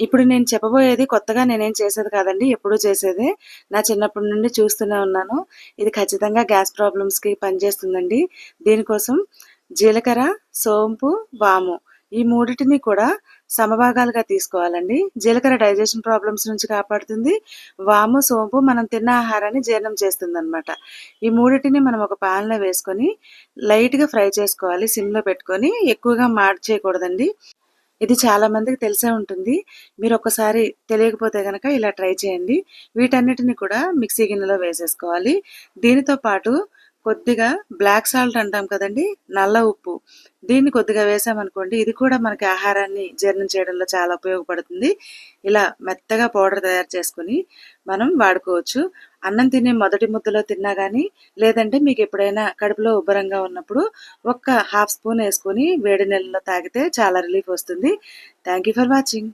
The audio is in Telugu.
ఇప్పుడు నేను చెప్పబోయేది కొత్తగా నేనేం చేసేది కాదండి. ఎప్పుడూ చేసేదే. నా చిన్నప్పటి నుండి చూస్తూనే ఉన్నాను. ఇది ఖచ్చితంగా గ్యాస్ ప్రాబ్లమ్స్‌కి పనిచేస్తుందండి. దీనికోసం జీలకర్ర, సోంపు, వాము ఈ మూడిటిని కూడా సమభాగాలుగా తీసుకోవాలండి. జీలకర్ర డైజెషన్ ప్రాబ్లమ్స్ నుంచి కాపాడుతుంది. వాము, సోంపు మనం తిన్న ఆహారాన్ని జీర్ణం చేస్తుందనమాట. ఈ మూడిటిని మనం ఒక ప్యాన్లో వేసుకొని లైట్‌గా ఫ్రై చేసుకోవాలి సిమ్‌లో పెట్టుకొని. ఎక్కువగా మాడ్ చేయకూడదండి. ఇది చాలా మందికి తెలిసే ఉంటుంది. మీరు ఒక్కసారి తెలియకపోతే గనక ఇలా ట్రై చేయండి. వీటన్నిటిని కూడా మిక్సీ గిన్నెలో వేసేసుకోవాలి. దీనితో పాటు కొద్దిగా బ్లాక్ సాల్ట్ అంటాం కదండీ! నల్ల ఉప్పు. దీన్ని కొద్దిగా వేసామనుకోండి ఇది కూడా మనకి ఆహారాన్ని జీర్ణం చేయడంలో చాలా ఉపయోగపడుతుంది. ఇలా మెత్తగా పౌడర్ తయారు చేసుకొని మనం వాడుకోవచ్చు. అన్నం తినే మొదటి ముద్దలో తిన్నా కానీ లేదంటే మీకు ఎప్పుడైనా కడుపులో ఉబ్బరంగా ఉన్నప్పుడు ఒక్క హాఫ్ స్పూన్ వేసుకొని వేడి నీళ్ళలో తాగితే చాలా రిలీఫ్ వస్తుంది. Thank you for watching.